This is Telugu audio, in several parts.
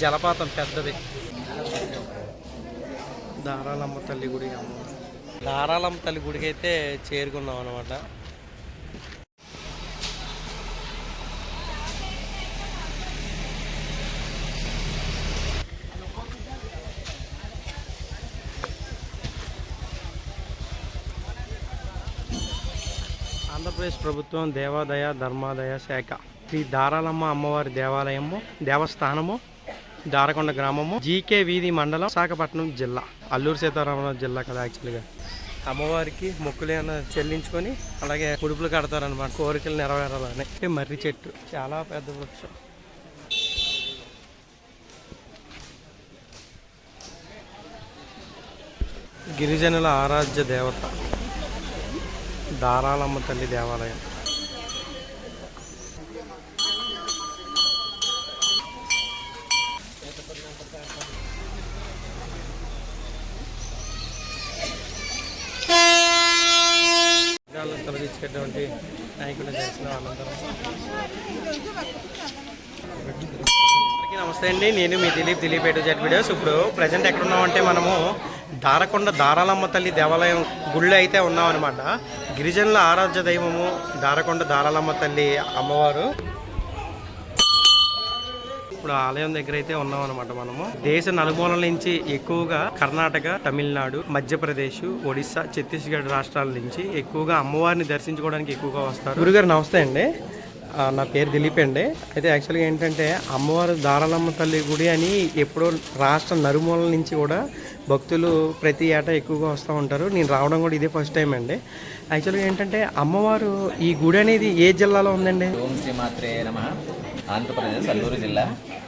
జలపాతం పెద్దది. దారాలమ్మ తల్లి గుడి అమ్మ. దారాలమ్మ తల్లి గుడికి అయితే చేరుకున్నాం అనమాట ఆంధ్రప్రదేశ్ ప్రభుత్వం దేవాదాయ ధర్మాదాయ శాఖ. శ్రీ దారాలమ్మ అమ్మవారి దేవాలయము దేవస్థానము దారకొండ గ్రామము జీకే వీధి మండలం విశాఖపట్నం జిల్లా అల్లూరు సీతారామరాజు జిల్లా కదా యాక్చువల్గా అమ్మవారికి మొక్కులు ఏమైనా చెల్లించుకొని అలాగే ఉడుపులు కడతారనమాట కోరికలు నెరవేరాలని. మర్రి చెట్టు చాలా పెద్ద వృక్షం. గిరిజనుల ఆరాధ్య దేవత దారాలమ్మ తల్లి దేవాలయం. విగ్రహాలను తొలగించేటువంటి చేసిన అనంతరం. నమస్తే అండి. నేను మీ Dilip Dilip A to Z videos ఇప్పుడు ప్రజెంట్ ఎక్కడున్నామంటే మనము దారకొండ దారాలమ్మ తల్లి దేవాలయం గుళ్ళు అయితే ఉన్నామన్నమాట. గిరిజనుల ఆరాధ్య దైవము దారకొండ దారాలమ్మ తల్లి అమ్మవారు. ఇప్పుడు ఆలయం దగ్గర అయితే ఉన్నాం అనమాట మనము. దేశ నలుమూలల నుంచి ఎక్కువగా కర్ణాటక తమిళనాడు మధ్యప్రదేశ్ ఒడిశా ఛత్తీస్గఢ్ రాష్ట్రాల నుంచి ఎక్కువగా అమ్మవారిని దర్శించుకోవడానికి ఎక్కువగా వస్తారు. గురుగారు నమస్తే అండి. నా పేరు దిలీప్ అండి. అయితే యాక్చువల్గా ఏంటంటే అమ్మవారు దారాలమ్మ తల్లి గుడి అని ఎప్పుడో రాష్ట్ర నలుమూలల నుంచి కూడా భక్తులు ప్రతి ఏటా ఎక్కువగా వస్తూ ఉంటారు. నేను రావడం కూడా ఇదే ఫస్ట్ టైం అండి. యాక్చువల్గా ఏంటంటే అమ్మవారు ఈ గుడి అనేది ఏ జిల్లాలో ఉందండి? ఓం శ్రీ మాత్రే నమ. ఆంధ్రప్రదేశ్ అల్లూరు జిల్లా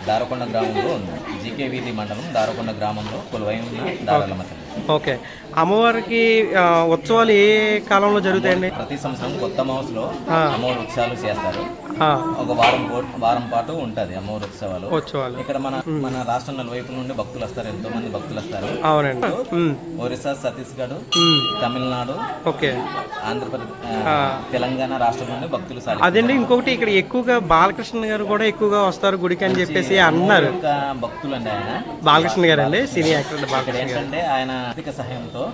దారకొండ గ్రామంలో ఉంది. జీకే వీధి మండలం దారకొండ గ్రామంలో కొలువై ఉన్న దారాలమ్మ తల్లి. ఓకే. అమ్మవారికి ఉత్సవాలు ఏ కాలంలో జరుగుతాయండి? ప్రతి సంవత్సరం కొత్త ఆ. అమ్మవారి ఉత్సవాలు చేస్తారు. ఒక వారం వారం పాటు ఉంటది అమ్మవారి ఉత్సవాలు. ఉత్సవాలు. ఇక్కడ మన మన రాష్ట్రం నలువైపు నుండి భక్తులు వస్తారు ఎంతో మంది భక్తులు వస్తారు. అవునండి. ఒరిస్సా ఛత్తీస్గఢ్ తమిళనాడు ఓకే. ఆంధ్రప్రదేశ్ తెలంగాణ రాష్ట్రం నుండి భక్తులు అదండి ఇంకొకటి ఇక్కడ ఎక్కువగా బాలకృష్ణ గారు కూడా ఎక్కువగా వస్తారు గుడికి అని చెప్పేసి అన్నారు. భక్తులు అండి ఆయన. బాలకృష్ణ గారు అండి సినీ యాక్టర్ బాలకృష్ణ ఏంటంటే ఆయన ఆర్థిక సహాయంతో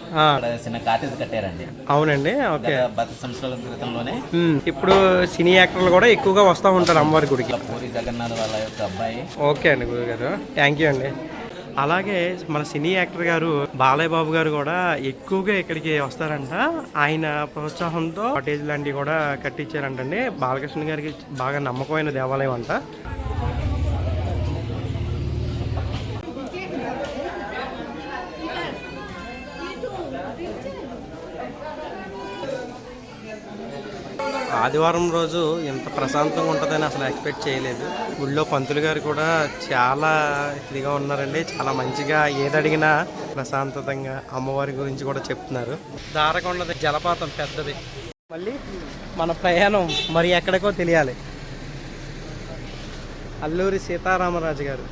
చిన్న కాటేజ్ కట్టారండి. అవునండి ఓకే. పది సంవత్సరాల క్రితంలోనే. ఇప్పుడు సినీ యాక్టర్లు కూడా ఎక్కువగా వస్తూ ఉంటారు అమ్మవారి గుడికి. పూరి జగన్నాథ్ వాళ్ళ యొక్క అబ్బాయి. ఓకే అండి గురుగారు. థ్యాంక్ యూ అండి. అలాగే మన సినీ యాక్టర్ గారు బాలయ్య బాబు గారు కూడా ఎక్కువగా ఇక్కడికి వస్తారంట. ఆయన ప్రోత్సాహంతో కాటేజ్ లాంటివి కూడా కట్టించారంటండి. బాలకృష్ణ గారికి బాగా నమ్మకమైన దేవాలయం అంట. ఆదివారం రోజు ఇంత ప్రశాంతంగా ఉంటుందని అసలు ఎక్స్పెక్ట్ చేయలేదు. గుళ్ళో పంతులు గారు కూడా చాలా ఇదిగా ఉన్నారండి. చాలా మంచిగా ఏదడిగినా ప్రశాంతతంగా అమ్మవారి గురించి కూడా చెప్తున్నారు. దారకొండది జలపాతం పెద్దది. మళ్ళీ మన ప్రయాణం మరి ఎక్కడికో తెలియాలి. అల్లూరి సీతారామరాజు గారు.